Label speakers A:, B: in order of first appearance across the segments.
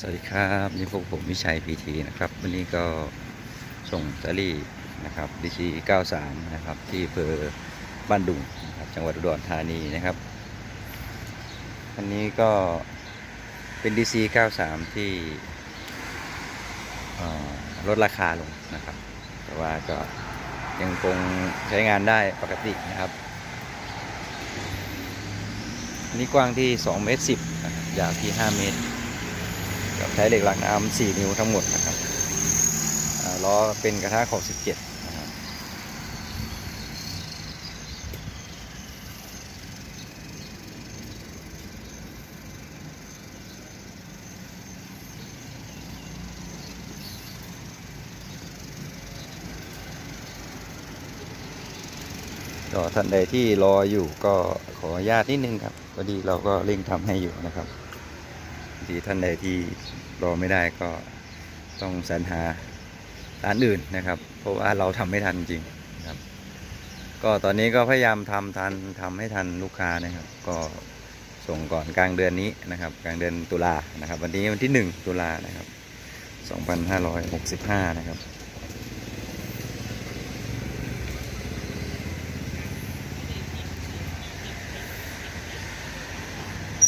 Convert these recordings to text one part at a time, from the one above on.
A: สวัสดีครับนี่พวกผมวิชัยพีทีนะครับ วันนี้ก็ส่งสารี่นะครับดีซี93 นะครับ ที่อำเภอบ้านดุงนะครับจังหวัดอุดรธานีนะครับอันนี้ก็เป็นดีซี93 ที่ลดราคาลงนะครับ แต่ว่าก็ยังคงใช้งานได้ปกตินะครับอันนี้กว้างที่2เมตร10ยาวที่5เมตร กับใช้เหล็กหลักน้ำ4นิ้วทั้งหมดนะครับล้อเป็นกระทะขอบ17นะครับก็ท่านใดที่รออยู่ก็ขออนุญาตนิดนึงครับพอดีเราก็เร่งทำให้อยู่นะครับ ที่ท่านใดที่รอไม่ได้ก็ต้องสรรหาร้านอื่นนะครับ เพราะว่าเราทำไม่ทันจริงนะครับ ก็ตอนนี้ก็พยายามทำทันทำให้ทันลูกค้านะครับ ก็ส่งก่อนกลางเดือนนี้นะครับ กลางเดือนตุลานะครับ วันนี้วันที่ 1 ตุลานะครับ 2565 นะครับ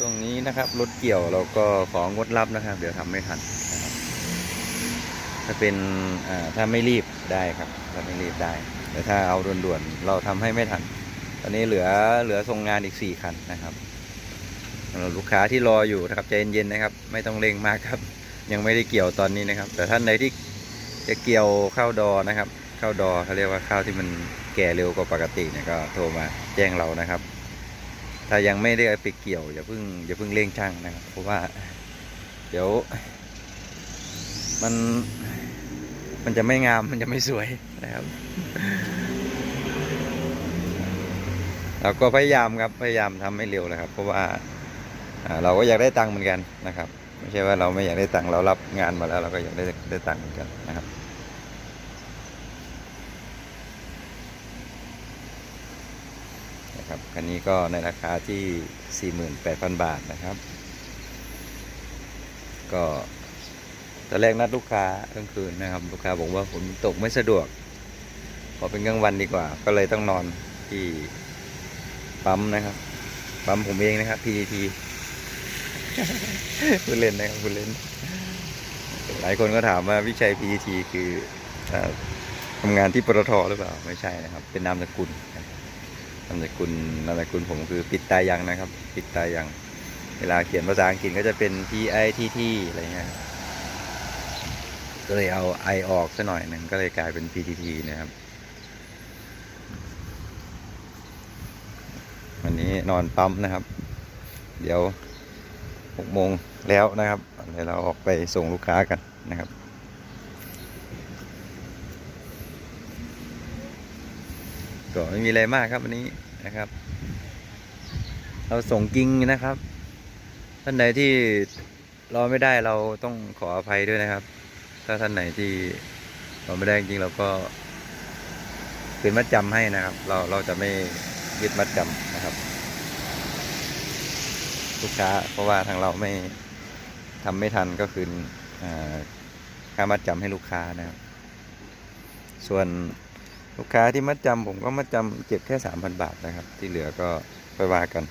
A: ตรง นะครับรถเกี่ยวเราก็ของงดรับนะครับ เดี๋ยวทำไม่ทันนะครับถ้าเป็นถ้าไม่รีบได้ครับถ้าไม่รีบได้ แต่ถ้าเอาด่วนๆเราทำให้ไม่ทัน ตอนนี้เหลือเหลือส่งงานอีก4คันนะครับสำหรับลูกค้าที่รออยู่นะครับใจเย็นๆนะครับ ไม่ต้องเร่งมากครับ ยังไม่ได้เกี่ยวตอนนี้นะครับ แต่ท่านใดที่จะเกี่ยวเข้าดอนะครับเข้าดอเขาเรียกว่าข้าวที่มันแก่เร็วกว่าปกติเนี่ยก็โทรมาแจ้งเรานะครับ ถ้ายังไม่ได้ไปเกี่ยวอย่าเพิ่งอย่าเพิ่งเร่งช่างนะครับ เพราะว่า เดี๋ยว มัน มันจะไม่งามมันจะไม่สวยนะครับเราก็พยายามครับพยายามทำให้เร็วนะครับ เพราะว่าเราก็อยากได้ตังค์เหมือนกันนะครับ ไม่ใช่ว่าเราไม่อยากได้ตังค์เรารับงานมาแล้ว เราก็อยากได้ได้ตังค์เหมือนกันนะครับ นะครับ คันนี้ก็ในราคาที่ 48,000 บาทนะครับ ก็ตอนแรกนัดลูกค้ากลางคืนนะครับ ลูกค้าบอกว่าฝนตกไม่สะดวก ขอเป็นกลางวันดีกว่า ก็เลยต้องนอนที่ปั๊มนะครับ ปั๊มผมเองนะครับ PTT คุณเล่นนะครับคุณเล่น หลายคนก็ถามว่าวิชัย PTT คือเอ่อทำงานที่ปตทหรือเปล่า ไม่ใช่นะครับ เป็นนามสกุลนะครับ นามสกุลนามสกุลผมคือปิดตายังนะครับ ปิดตายัง เวลาเขียนภาษาอังกฤษก็จะเป็น P I T T อะไรเงี้ยก็เลยเอา I ออกซะหน่อยหนึ่งก็เลยกลายเป็น P T T นะครับ วันนี้นอนปั๊มนะครับ เดี๋ยวหกโมงแล้วนะครับเดี๋ยวเราออกไปส่งลูกค้ากันนะครับ ไม่มีอะไรมากครับวันนี้นะครับ เราส่งกิ่งนะครับ ท่านใดที่รอไม่ได้เราต้องขออภัยด้วยนะครับ ถ้าท่านไหนที่รอไม่ได้จริงเราก็คืนมัดจำให้นะครับ เราเราจะไม่ยึดมัดจำนะครับลูกค้าเพราะว่าทางเราไม่ทำไม่ทันก็คืนค่ามัดจำให้ลูกค้านะครับ ส่วน ลูกค้าที่มัดจำผมก็มัดจำเก็บแค่สามพันบาทนะครับ ที่เหลือก็ไปว่ากัน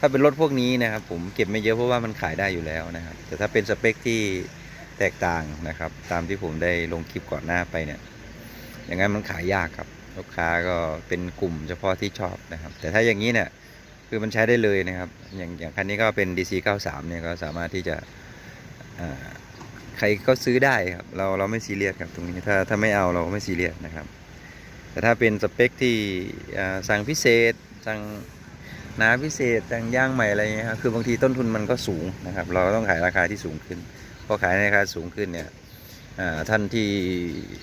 A: ถ้าเป็นรถพวกนี้นะครับ ผมเก็บไม่เยอะเพราะว่ามันขายได้อยู่แล้วนะครับ แต่ถ้าเป็นสเปคที่แตกต่างนะครับ ตามที่ผมได้ลงคลิปก่อนหน้าไปเนี่ย อย่างนั้นมันขายยากครับ ลูกค้าก็เป็นกลุ่มเฉพาะที่ชอบนะครับ แต่ถ้าอย่างนี้เนี่ยคือมันใช้ได้เลยนะครับ อย่างอย่างคันนี้ก็เป็น DC 93เนี่ยก็สามารถที่จะใครก็ซื้อได้ครับ เราเราไม่ซีเรียสครับตรงนี้ถ้าถ้าไม่เอาเราก็ไม่ซีเรียสนะครับ แต่ถ้าเป็นสเปคที่สั่งพิเศษ สั่งหนาพิเศษสั่งย่างใหม่อะไรเงี้ยครับคือบางทีต้นทุนมันก็สูงนะครับ เราก็ต้องขายราคาที่สูงขึ้นพอขายในราคาสูงขึ้นเนี่ยท่านที่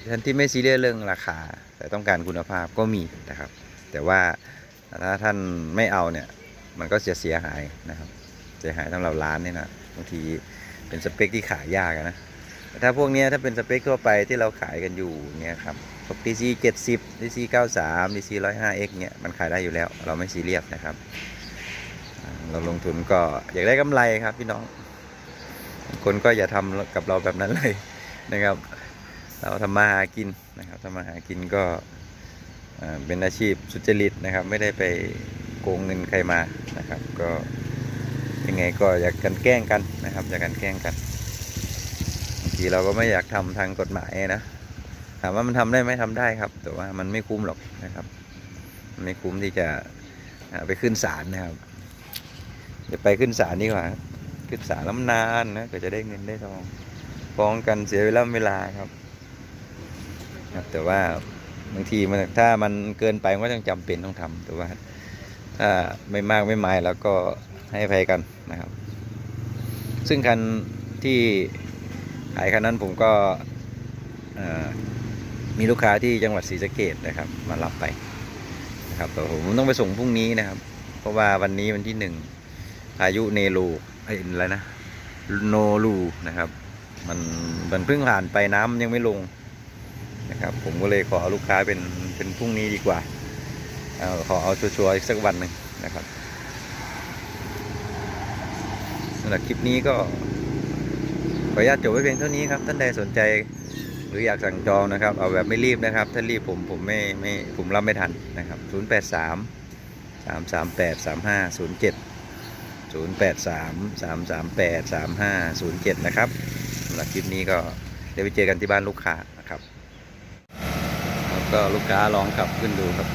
A: ท่านที่ไม่ซีเรียสเรื่องราคา แต่ต้องการคุณภาพก็มีนะครับ แต่ว่าถ้าท่านไม่เอาเนี่ยมันก็จะเสียหายนะครับเสียหายสำหรับร้านเนี่ยนะบางทีเป็นสเปคที่ขายยากนะแต่ถ้าพวกนี้ถ้าเป็นสเปคทั่วไปที่เราขายกันอยู่เนี่ยครับ พวก DC 70 DC 93 DC 105X เนี่ยมันขายได้อยู่แล้ว เราไม่ซีเรียสนะครับ เราลงทุนก็อยากได้กำไรครับพี่น้องคนก็อย่าทำกับเราแบบนั้นเลยนะครับ เราทำมาหากินนะครับทำมาหากินก็เอ่อเป็นอาชีพสุจริตนะครับ ไม่ได้ไปโกงเงินใครมานะครับ ก็ยังไงก็อยากกันแกล้งกันนะครับอยากกันแกล้งกันบางทีเราก็ไม่อยากทำทางกฎหมายนะ ถามว่ามันทำได้ไหมทำได้ครับ แต่ว่ามันไม่คุ้มหรอกนะครับ ไม่คุ้มที่จะไปขึ้นศาลนะครับจะไปขึ้นศาลดีกว่าขึ้นศาลแล้วนานนะก็จะได้เงินได้ทองฟ้องกันเสียเวลาเวลาครับครับ แต่ว่าบางทีมันถ้ามันเกินไปมันก็ต้องจำเป็นต้องทำแต่ว่า ถ้าไม่มากไม่หมายแล้วก็ให้อภัยกันนะครับ ซึ่งคันที่ขายคันนั้นผมก็ มีลูกค้าที่จังหวัดศรีสะเกดนะครับ มารับไปนะครับแต่ผมต้องไปส่งพรุ่งนี้นะครับ เพราะว่าวันนี้วันที่หนึ่งพายุเนรูไอ้อะไรนะโนรูนะครับ มันมันเพิ่งผ่านไปน้ำยังไม่ลงนะครับ ผมก็เลยขอลูกค้าเป็นเป็นพรุ่งนี้ดีกว่าเอขอเอาชัวร์ๆอีกสักวันหนึ่งนะครับสำหรับคลิปนี้ก็ขออนุญาตจบไว้เพียงเท่านี้ครับ ท่านใดสนใจ หรืออยากสั่งจองนะครับ เอาแบบไม่รีบนะครับ ถ้ารีบผมผมไม่ไม่ผมรับไม่ทันนะครับ 0 8 3 3 3 8 3 5 0 7 0 8 3 3 3 8 3 5 0 7 นะครับสำหรับคลิปนี้ก็เดี๋ยวไปเจอกันที่บ้านลูกค้านะครับแล้วก็ลูกค้าลองขับขึ้นดูครับ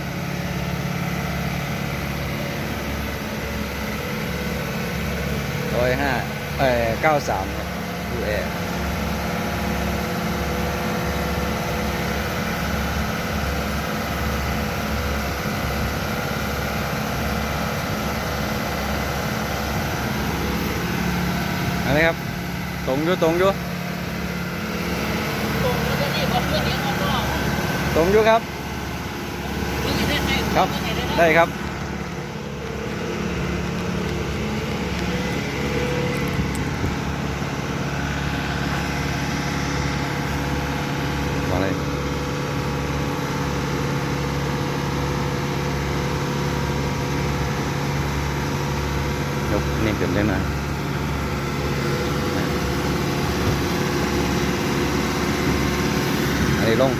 A: ร้อยห้าเอ่อเก้าสามครับดูแอร์ รงอยู่ตรงอยู่
B: ตรงแล้วก็นี่บอกเพื่อนเลี้ยงออกนอก
A: ตรงอยู่ครับ
B: เพื่อนจะได้ไหม
A: ครับ
B: เพื่อนจะได้ไหม
A: ได้ครับ มาเลยยกนี่ขึ้นได้หน่อยอันนี้ลง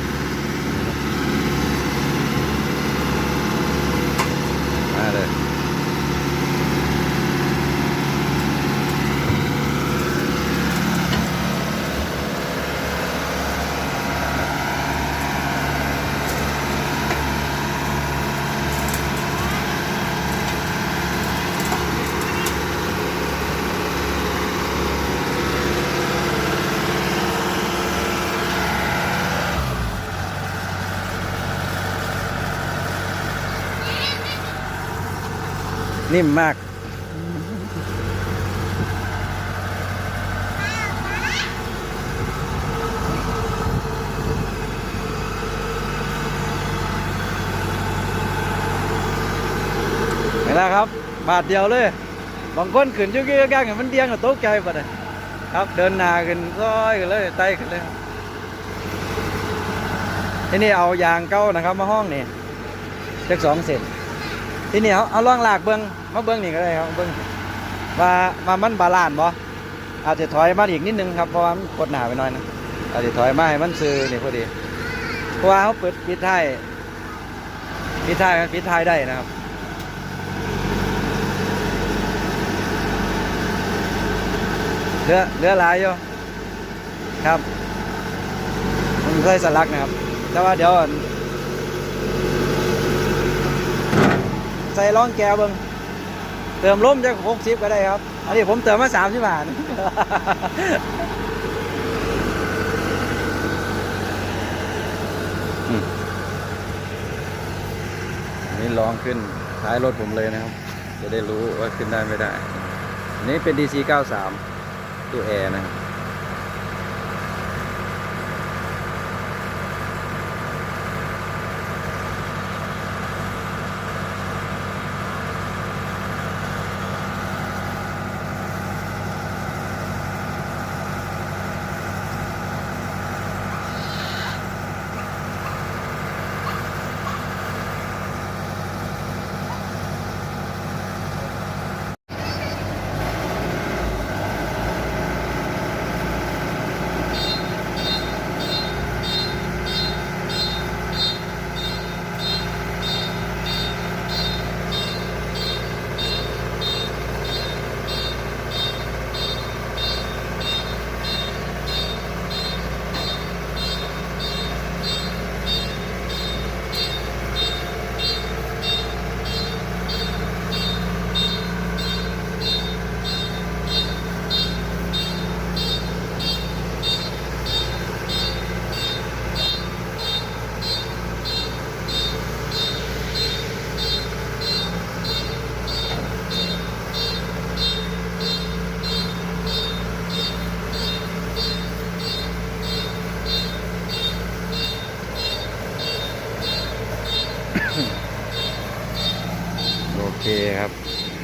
A: มาเลย นิ่มมากเห็นแล้วครับ บาทเดียวเลย บางคนขึ้นยุ่งๆก้างๆมันเดียงกับโต๊ะใจปะเนี่ยครับเดินหนาขึ้นร้อยกันเลยไต่ขึ้นเลยที่นี่เอายางเก้านะครับ มาห้องนี่เจักสองเซน ที่นี่เอาเอาล่องลากเบิ้องมาเบิ้องนี่ก็ได้ครับเบิ้องว่ามามันบาลานบ่อาจจะถอยมาอีกนิดนึงครับเพราะว่ามันกดหนาไปหน่อยนะอาจจะถอยมาให้มันซื้อนี่พอดีเพราะว่าเขาเปิดปิดท้ายปิดท้ายมันปิดท้ายได้นะครับเรือเรือหลายอยู่ครับมันเคยสลักนะครับ แต่ว่าเดี๋ยวอั่น ใส่ร่องแก้วเบิ้งเติมลมจะหกสิบก็ได้ครับ อันนี้ผมเติมมาสามสิบบาทนนี้ลองขึ้นท้ายรถผมเลยนะครับ จะได้รู้ว่าขึ้นได้ไม่ได้ อันนี้เป็น DC 93ตู้แอร์นะครับ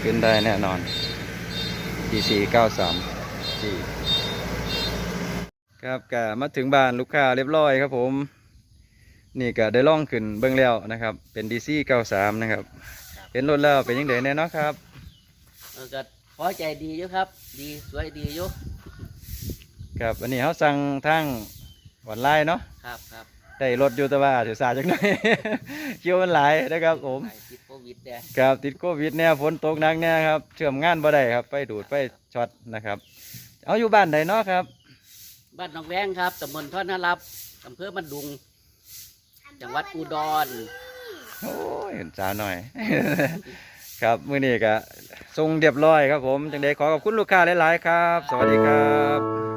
A: ขึ้นได้แน่นอน DC 93ที่ครับก็มาถึงบ้านลูกค้าเรียบร้อยครับผม นี่ก็ได้ล่องขึ้นเบื้องแล้วนะครับ เป็น DC 93 นะครับ เห็นรถแล้วเป็นยังไงแน่เนอนครับ
B: เออก็พอใจดีอยู่ครับ ดีสวยดีอยู่
A: ครับอันนี้เขาสั่งทางออนไลน์เนาะ
B: ครับครับ
A: ได้รถอยู่แต่ว่าถือสาจังหน่อยคิวมันหลายนะครับผม
B: ไปติดโควิดแด
A: ครับติดโควิดเนี่ยฝนตกหนักเนี่ยครับเชื่อมงานบ่ได้ครับ ไปดูดไปช็อตนะครับ เอาอยู่บ้านใดเนาะครับ
B: บ้านหนองแวงครับตำบลท่อนนารับอำเภอบันดุง จังหวัดอุดร
A: โอ้ยเห็นสาวหน่อย ครับมื้อนี้ก็ทรงเรียบร้อยครับผมจังไดขอขอบคุณลูกค้าหลาย ๆ ครับ สวัสดีครับ